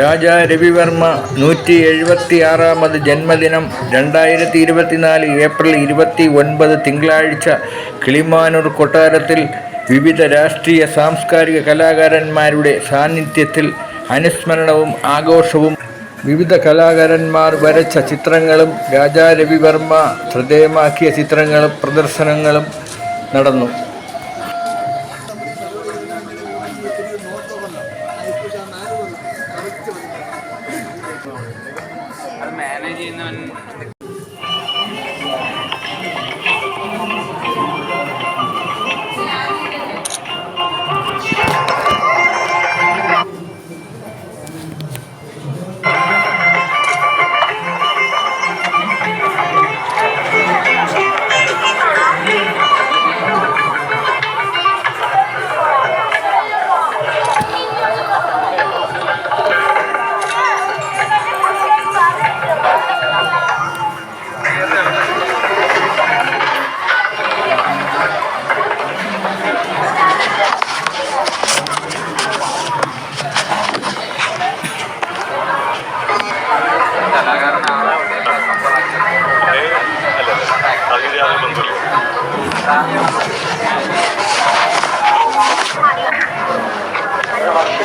രാജാ രവിവർമ്മ നൂറ്റി എഴുപത്തി ആറാമത് ജന്മദിനം രണ്ടായിരത്തി ഇരുപത്തിനാല് ഏപ്രിൽ ഇരുപത്തി ഒൻപത് തിങ്കളാഴ്ച കിളിമാനൂർ കൊട്ടാരത്തിൽ വിവിധ രാഷ്ട്രീയ സാംസ്കാരിക കലാകാരന്മാരുടെ സാന്നിധ്യത്തിൽ അനുസ്മരണവും ആഘോഷവും വിവിധ കലാകാരന്മാർ വരച്ച ചിത്രങ്ങളും രാജാ രവിവർമ്മ ശ്രദ്ധേയമാക്കിയ ചിത്രങ്ങളും പ്രദർശനങ്ങളും നടന്നു. 那南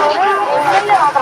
ചെയ്യുന്നവൻ തിരക്കിലൊക്കെ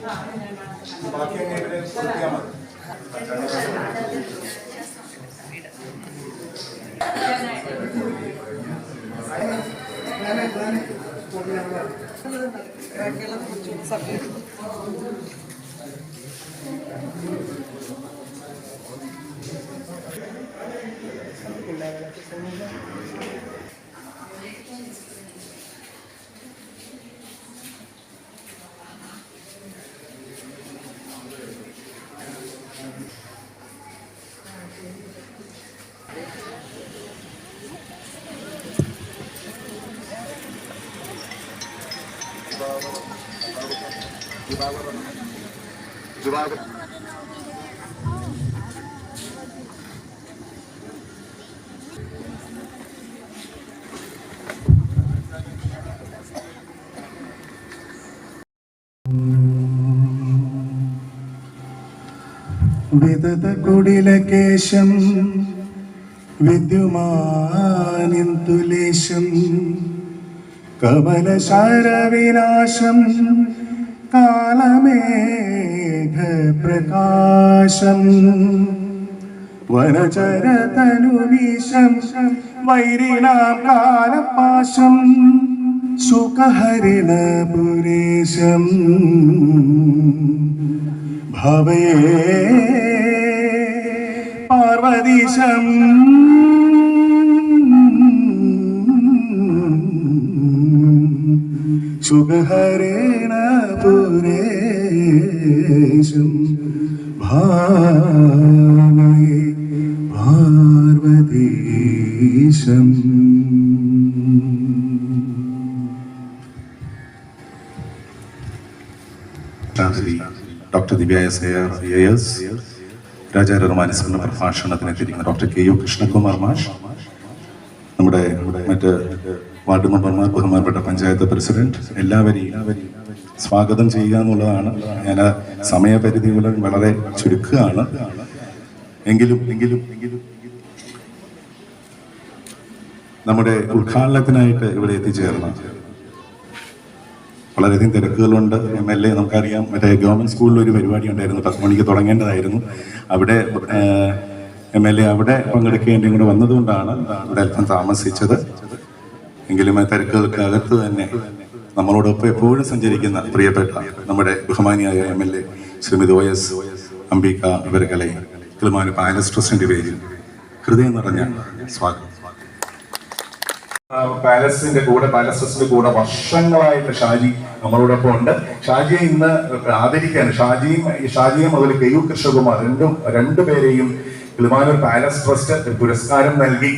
बाकी अन्य मेरे कृपया मत Thank you. മതി വിതത കുടിലകേശം വിദ്യുമാനിന്തുലേശം കമലശാരവിനാശം കാലമേഘപ്രകാശം. വനചരതനുവിശം വൈരിണാം കാലപാശം സുഖഹരിണപുരേശം ഭവേ പാർവതീശം. സുഖഹരേണ പുരേശം ഭാവേ പാർവതീശം. Doctor Divya S A S Raja റഹ്മാനുസ്മരണ പ്രഭാഷണത്തിനെത്തിയിരിക്കുന്ന ഡോക്ടർ കെ യു കൃഷ്ണകുമാർ മാഷ് നമ്മുടെ മറ്റ് വാർഡ് മെമ്പർമാർ ബഹുമാനപ്പെട്ട പഞ്ചായത്ത് പ്രസിഡന്റ് എല്ലാവരെയും സ്വാഗതം ചെയ്യുക എന്നുള്ളതാണ്. ഞാൻ സമയപരിധികൾ വളരെ ചുരുക്കുകയാണ്. എങ്കിലും എങ്കിലും എങ്കിലും നമ്മുടെ ഉദ്ഘാടനത്തിനായിട്ട് ഇവിടെ എത്തിച്ചേർന്ന വളരെയധികം തിരക്കുകളുണ്ട്. എം എൽ എ നമുക്കറിയാം മറ്റേ ഗവൺമെന്റ് സ്കൂളിൽ ഒരു പരിപാടി ഉണ്ടായിരുന്നു പത്ത് മണിക്ക് തുടങ്ങേണ്ടതായിരുന്നു. അവിടെ എം എൽ എ അവിടെ പങ്കെടുക്കേണ്ടി കൂടെ വന്നതുകൊണ്ടാണ് ഇവിടെ അല്പം താമസിച്ചത്. എങ്കിലും ആ തിരക്കുകൾക്ക് അകത്ത് തന്നെ നമ്മളോടൊപ്പം എപ്പോഴും സഞ്ചരിക്കുന്ന പ്രിയപ്പെട്ട നമ്മുടെ ബഹുമാനിയായ M L A Shrimati O S Ambika ഇവരകലെ Kilimanoor palace ട്രസ്റ്റിന്റെ പേരിൽ ഹൃദയം നിറഞ്ഞ സ്വാഗതം. പാലസിന്റെ കൂടെ പാലസ് ട്രസ്റ്റിന്റെ കൂടെ വർഷങ്ങളായിട്ട് ഷാജി നമ്മളോടൊപ്പം ഉണ്ട്. ഷാജിയെ ഇന്ന് ആദരിക്കാൻ ഷാജിയും ഷാജിയും അതുപോലെ കെ യു കൃഷ്ണകുമാർ രണ്ടും രണ്ടുപേരെയും കിളിമാനൂർ പാലസ് ട്രസ്റ്റ് പുരസ്കാരം നൽകി.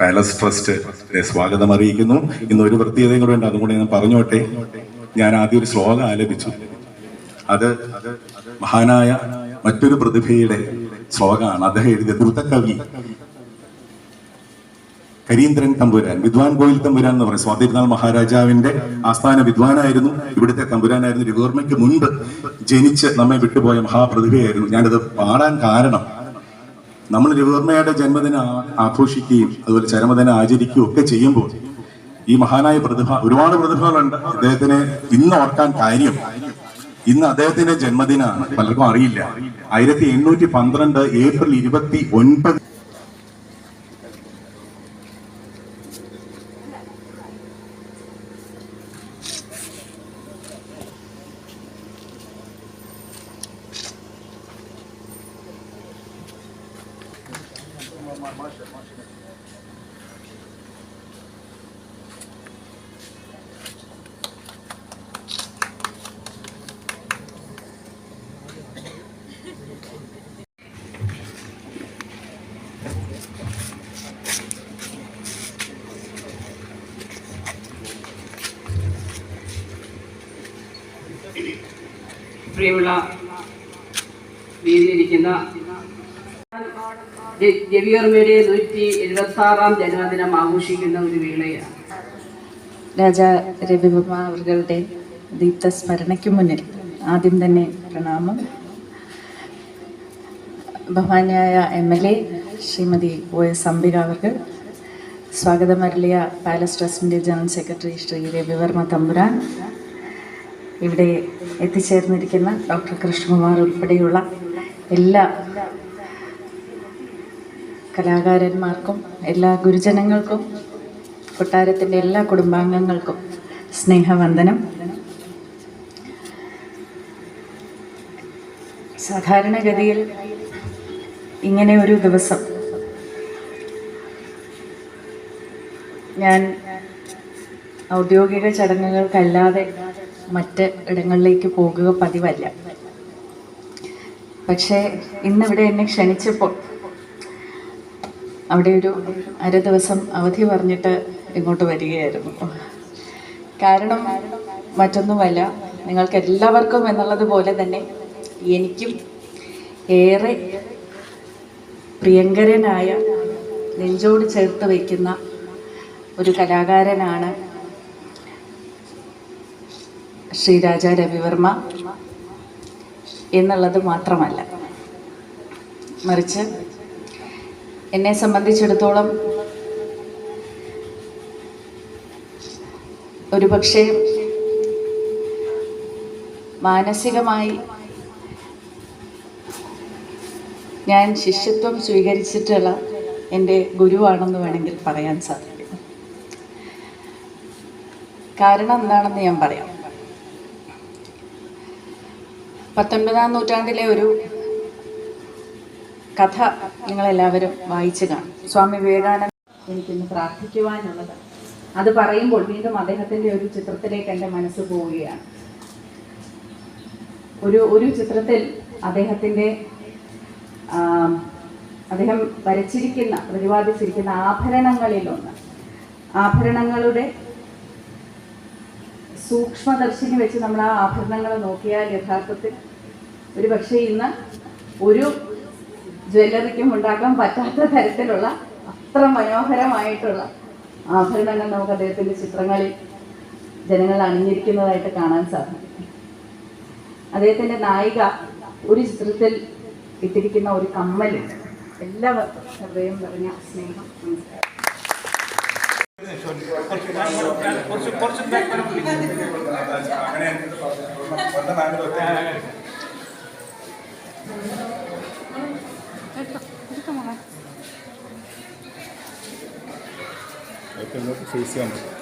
പാലസ് ട്രസ്റ്റ് സ്വാഗതം അറിയിക്കുന്നു. ഇന്ന് ഒരു പ്രത്യേകതയും കൂടെ ഉണ്ട്. അതുകൊണ്ട് ഞാൻ പറഞ്ഞോട്ടെ. ഞാൻ ആദ്യം ഒരു ശ്ലോകം ആലപിച്ചു. അത് മഹാനായ മറ്റൊരു പ്രതിഭയുടെ ശ്ലോകമാണ്. അദ്ദേഹം എഴുതിയ ദ്രുതകവി കരീന്ദ്രൻ തമ്പുരാൻ വിദ്വാൻ കോയിൽ തമ്പുരാൻ എന്ന് പറയും. സ്വാതിരുനാൾ മഹാരാജാവിന്റെ ആസ്ഥാന വിദ്വാനായിരുന്നു. ഇവിടുത്തെ തമ്പുരാനായിരുന്നു രവിവർമ്മയ്ക്ക് മുൻപ് ജനിച്ച് നമ്മെ വിട്ടുപോയ മഹാപ്രതിഭയായിരുന്നു. ഞാനിത് പാടാൻ കാരണം നമ്മൾ രവിവർമ്മയുടെ ജന്മദിനം ആഘോഷിക്കുകയും അതുപോലെ ചരമദിനം ആചരിക്കുകയും ഒക്കെ ചെയ്യുമ്പോൾ ഈ മഹാനായ പ്രതിഭ ഒരുപാട് പ്രതിഭകളുണ്ട്. അദ്ദേഹത്തിനെ ഇന്ന് ഓർക്കാൻ കാര്യം ഇന്ന് അദ്ദേഹത്തിന്റെ ജന്മദിനമാണ് പലർക്കും അറിയില്ല. ആയിരത്തി എണ്ണൂറ്റി പന്ത്രണ്ട് ഏപ്രിൽ ഇരുപത്തി ഒൻപത് പ്രിയമുള്ള വേദിയിരിക്കുന്ന രവിവർമ്മയുടെ നൂറ്റി എഴുപത്തി ആറാം ജന്മദിനം ആഘോഷിക്കുന്ന ഒരു വേളയാണ്. രാജ രവിവർമ്മ അവരുടെ ദീപ്ത സ്മരണയ്ക്ക് മുന്നിൽ ആദ്യം തന്നെ പ്രണാമം. ബഹുമാന്യായ M L A Shrimati O S Ambika അവർക്ക് സ്വാഗതം. അരുളിയ പാലസ് ട്രസ്റ്റിന്റെ ജനറൽ സെക്രട്ടറി ശ്രീ രവിവർമ്മ തമ്പുരാൻ ഇവിടെ എത്തിച്ചേർന്നിരിക്കുന്ന ഡോക്ടർ കൃഷ്ണകുമാർ ഉൾപ്പെടെയുള്ള എല്ലാ കലാകാരന്മാർക്കും എല്ലാ ഗുരുജനങ്ങൾക്കും കൊട്ടാരത്തിന്റെ എല്ലാ കുടുംബാംഗങ്ങൾക്കും സ്നേഹവന്ദനം. സാധാരണഗതിയിൽ ഇങ്ങനെ ഒരു ദിവസം ഞാൻ ഔദ്യോഗിക ചടങ്ങുകൾക്കല്ലാതെ മറ്റ് ഇടങ്ങളിലേക്ക് പോകുക പതിവല്ല. പക്ഷേ ഇന്നിവിടെ എന്നെ ക്ഷണിച്ചപ്പോൾ അവിടെ ഒരു അര ദിവസം അവധി പറഞ്ഞിട്ട് ഇങ്ങോട്ട് വരികയായിരുന്നു. കാരണം മറ്റൊന്നുമല്ല നിങ്ങൾക്ക് എല്ലാവർക്കും എന്നുള്ളത് പോലെ തന്നെ എനിക്കും ഏറെ പ്രിയങ്കരനായ നെഞ്ചോട് ചേർത്ത് വയ്ക്കുന്ന ഒരു കലാകാരനാണ് ശ്രീ രാജ രവിവർമ്മ എന്നുള്ളത് മാത്രമല്ല. മറിച്ച് എന്നെ സംബന്ധിച്ചിടത്തോളം ഒരുപക്ഷെ മാനസികമായി ഞാൻ ശിഷ്യത്വം സ്വീകരിച്ചിട്ടുള്ള എന്റെ ഗുരുവാണെന്ന് വേണമെങ്കിൽ പറയാൻ സാധിക്കും. കാരണം എന്താണെന്ന് ഞാൻ പറയാം. പത്തൊൻപതാം നൂറ്റാണ്ടിലെ ഒരു കഥ നിങ്ങളെല്ലാവരും വായിച്ചു കാണും. സ്വാമി വിവേകാനന്ദ എനിക്കിന്ന് പ്രാർത്ഥിക്കുവാനുള്ളത്. അത് പറയുമ്പോൾ വീണ്ടും അദ്ദേഹത്തിന്റെ ഒരു ചിത്രത്തിലേക്ക് എന്റെ മനസ്സ് പോവുകയാണ്. ഒരു ഒരു ചിത്രത്തിൽ അദ്ദേഹത്തിന്റെ അദ്ദേഹം വരച്ചിരിക്കുന്ന പ്രതിപാദിച്ചിരിക്കുന്ന ആഭരണങ്ങളിലൊന്ന്. ആഭരണങ്ങളുടെ സൂക്ഷ്മദർശിനി വെച്ച് നമ്മൾ ആ ആഭരണങ്ങൾ നോക്കിയാൽ യഥാർത്ഥത്തിൽ ഒരു പക്ഷേ ഇന്ന് ഒരു ജ്വല്ലറിക്കും ഉണ്ടാക്കാൻ പറ്റാത്ത തരത്തിലുള്ള അത്ര മനോഹരമായിട്ടുള്ള ആഭരണങ്ങൾ നമുക്ക് അദ്ദേഹത്തിന്റെ ചിത്രങ്ങളിൽ ജനങ്ങൾ അണിഞ്ഞിരിക്കുന്നതായിട്ട് കാണാൻ സാധിക്കും. അദ്ദേഹത്തിന്റെ നായിക ഒരു ചിത്രത്തിൽ ഇട്ടിരിക്കുന്ന ഒരു കമ്മലുണ്ട് എല്ലാവർക്കും ഹൃദയം പറഞ്ഞ സ്നേഹം. നമസ്കാരം ഫേസ് ചെയ്യാൻ പറ്റും.